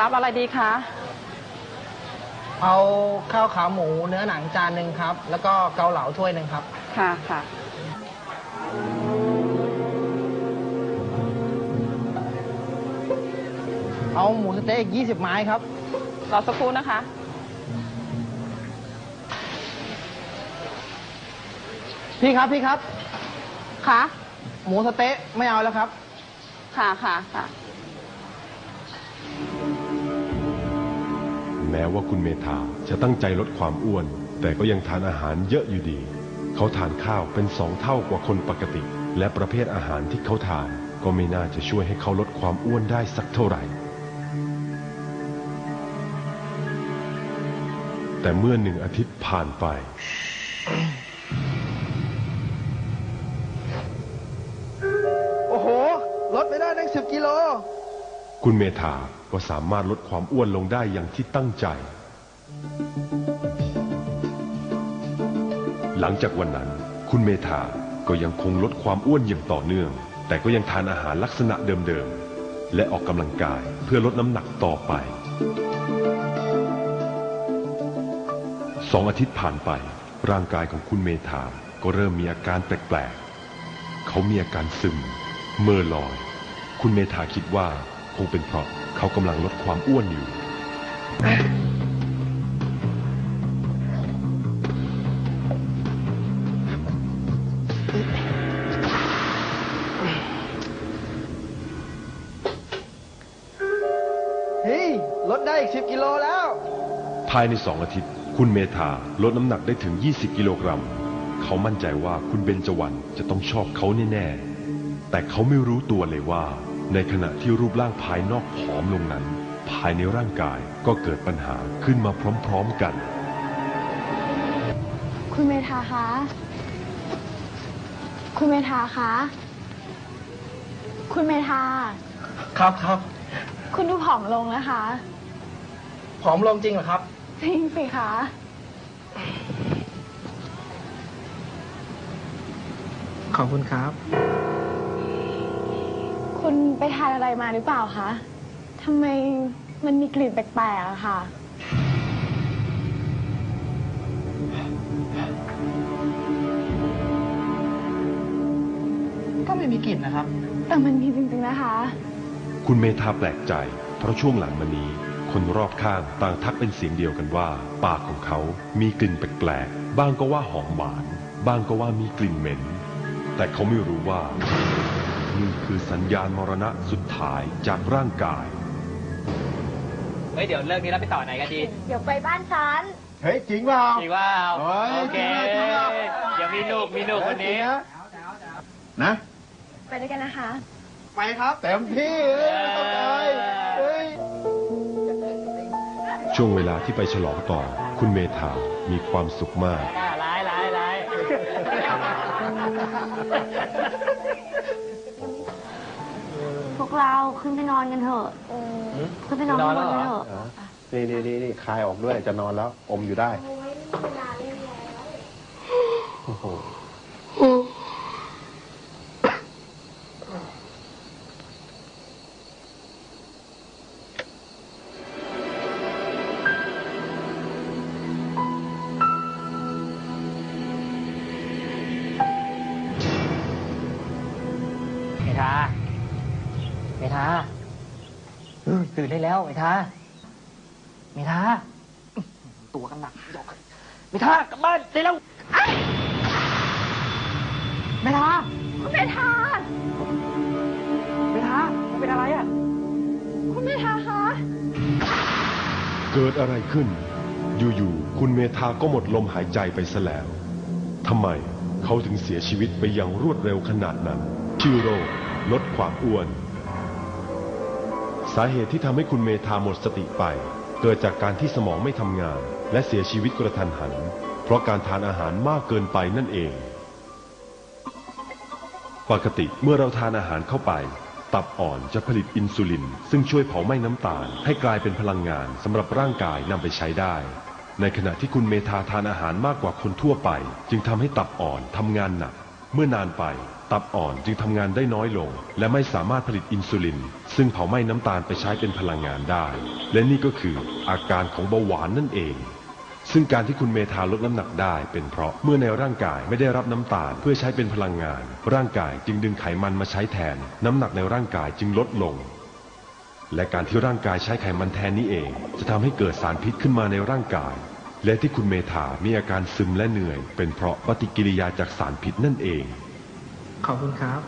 รับอะไรดีคะ เอาข้าวขาหมูเนื้อหนังจานหนึ่งครับ แล้วก็เกาเหลาถ้วยหนึ่งครับ ค่ะค่ะ เอาหมูสะเต๊ะอีก20 ไม้ครับ รอสักครู่นะคะ พี่ครับพี่ครับ ค่ะ หมูสะเต๊ะไม่เอาแล้วครับ ค่ะค่ะค่ะ แม้ว่าคุณเมธาจะตั้งใจลดความอ้วน แต่ก็ยังทานอาหารเยอะอยู่ดี เขาทานข้าวเป็นสองเท่ากว่าคนปกติ และประเภทอาหารที่เขาทาน ก็ไม่น่าจะช่วยให้เขาลดความอ้วนได้สักเท่าไหร่ แต่เมื่อหนึ่งอาทิตย์ผ่านไป โอ้โห ลดไปได้ตั้ง10กิโล คุณเมธาก็สามารถลดความอ้วนลงได้อย่างที่ตั้งใจ หลังจากวันนั้น คุณเมธาก็ยังคงลดความอ้วนอย่างต่อเนื่อง แต่ก็ยังทานอาหารลักษณะเดิมๆ และออกกำลังกายเพื่อลดน้ำหนักต่อไป สองอาทิตย์ผ่านไป ร่างกายของคุณเมธาก็เริ่มมีอาการแปลกๆ เขามีอาการซึม เมื่อลอย คุณเมธาคิดว่า คงเป็นเพราะเขากำลังลดความอ้วนอยู่ เฮ้ยลดได้อีก10กิโลแล้ว ภายในสองอาทิตย์ คุณเมธาลดน้ำหนักได้ถึง 20 กิโลกรัม เขามั่นใจว่าคุณเบญจวรรณจะต้องชอบเขาแน่ ๆ แต่เขาไม่รู้ตัวเลยว่า ในขณะที่รูปร่างภายนอกผอมลงนั้น ภายในร่างกายก็เกิดปัญหาขึ้นมาพร้อมๆกัน คุณเมธาคะ คุณเมธาคะ คุณเมธา ครับครับ คุณดูผอมลงนะคะ ผอมลงจริงเหรอครับ จริงสิคะ ขอบคุณครับ คุณไปทานอะไรมาหรือเปล่าคะทำไมมันมีกลิ่นแปลกๆอะค่ะ ก็ไม่มีกลิ่นนะครับ แต่มันมีจริงๆนะคะ คุณเมธาแปลกใจ เพราะช่วงหลังมานี้ คนรอบข้างต่างทักเป็นเสียงเดียวกันว่า ปากของเขามีกลิ่นแปลกๆ บ้างก็ว่าหอมหวาน บ้างก็ว่ามีกลิ่นเหม็น แต่เขาไม่รู้ว่า นี่คือสัญญาณมรณะสุดท้ายจากร่างกาย เฮ้ยเดี๋ยวเลิกนี้แล้วไปต่อไหนกันดีเดี๋ยวไปบ้านฉัน เฮ้ยจริงเปล่าจริงว่าเฮ้ยโอเคจริงอะจริงอะเดี๋ยวมีหนุกมีหนุกวันนี้นะ ไปด้วยกันนะคะ ไปครับเต็มที่เลยเฮ้ยช่วงเวลาที่ไปฉลองต่อ คุณเมธามีความสุขมากอ่าร้ายร้ายร้าย พวกเราขึ้นไปนอนกันเถอะขึ้นไปนอนข้างบนกันเถอะนี่นี่นี่นี่คลายออกด้วยจะนอนแล้ว อมอยู่ได้ โอ้โหเมาเออตื่นได้แล้วเมธาเมธาตัวกันหนักดอกเมธากลับบ้านได้แล้วเมธาคุณเมธาเมธามันเป็นอะไรอะคุณเมธาคะเกิดอะไรขึ้น อยู่ๆคุณเมธาก็หมดลมหายใจไปซะแล้วทำไมเขาถึงเสียชีวิตไปอย่างรวดเร็วขนาดนั้นชื่อโรคลดความอ้วน สาเหตุที่ทำให้คุณเมธาหมดสติไป เกิดจากการที่สมองไม่ทำงาน และเสียชีวิตกระทันหัน เพราะการทานอาหารมากเกินไปนั่นเอง ปกติเมื่อเราทานอาหารเข้าไป ตับอ่อนจะผลิตอินซูลิน ซึ่งช่วยเผาไหม้น้ำตาล ให้กลายเป็นพลังงานสำหรับร่างกายนำไปใช้ได้ ในขณะที่คุณเมธาทานอาหารมากกว่าคนทั่วไป จึงทำให้ตับอ่อนทำงานหนัก เมื่อนานไป ตับอ่อนจึงทำงานได้น้อยลง และไม่สามารถผลิตอินซูลิน ซึ่งเผาไหม้น้ำตาลไปใช้เป็นพลังงานได้ และนี่ก็คืออาการของเบาหวานนั่นเอง ซึ่งการที่คุณเมธาลดน้ำหนักได้ เป็นเพราะเมื่อในร่างกายไม่ได้รับน้ำตาลเพื่อใช้เป็นพลังงาน ร่างกายจึงดึงไขมันมาใช้แทน น้ำหนักในร่างกายจึงลดลง และการที่ร่างกายใช้ไขมันแทนนี้เอง จะทำให้เกิดสารพิษขึ้นมาในร่างกาย และที่คุณเมธามีอาการซึมและเหนื่อย เป็นเพราะปฏิกิริยาจากสารพิษนั่นเอง ขอบคุณครับ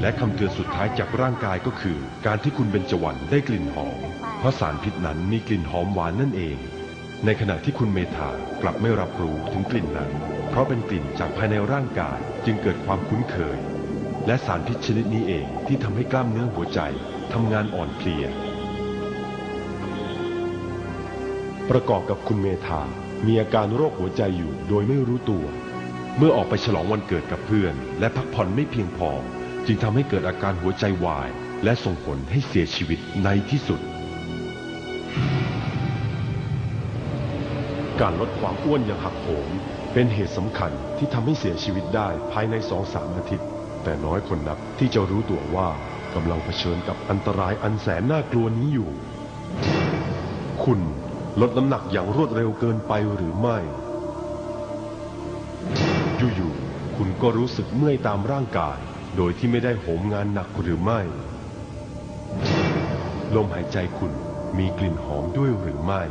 และคำเตือนสุดท้ายจากร่างกายก็คือ การที่คุณเบญจวรรณได้กลิ่นหอม เพราะสารพิษนั้นมีกลิ่นหอมหวานนั่นเอง ในขณะที่คุณเมธากลับไม่รับรู้ถึงกลิ่นนั้น เพราะเป็นกลิ่นจากภายในร่างกายจึงเกิดความคุ้นเคย และสารพิษชนิดนี้เองที่ทำให้กล้ามเนื้อหัวใจทำงานอ่อนเพลีย ประกอบกับคุณเมธา มีอาการโรคหัวใจอยู่โดยไม่รู้ตัว เมื่อออกไปฉลองวันเกิดกับเพื่อน และพักผ่อนไม่เพียงพอ จึงทำให้เกิดอาการหัวใจวาย และส่งผลให้เสียชีวิตในที่สุด การลดความอ้วนอย่างหักโหม เป็นเหตุสำคัญที่ทำให้เสียชีวิตได้ภายในสองสามอาทิตย์ แต่น้อยคนนักที่จะรู้ตัวว่ากำลังเผชิญกับอันตรายอันแสนน่ากลัวนี้อยู่ คุณ ลดน้ำหนักอย่างรวดเร็วเกินไปหรือไม่ อยู่ๆ คุณก็รู้สึกเมื่อยตามร่างกาย โดยที่ไม่ได้โหมงานหนักหรือไม่ ลมหายใจคุณมีกลิ่นหอมด้วยหรือไม่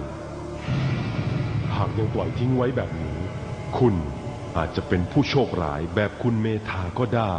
หากยังปล่อยทิ้งไว้แบบนี้ คุณอาจจะเป็นผู้โชคร้ายแบบคุณเมธาก็ได้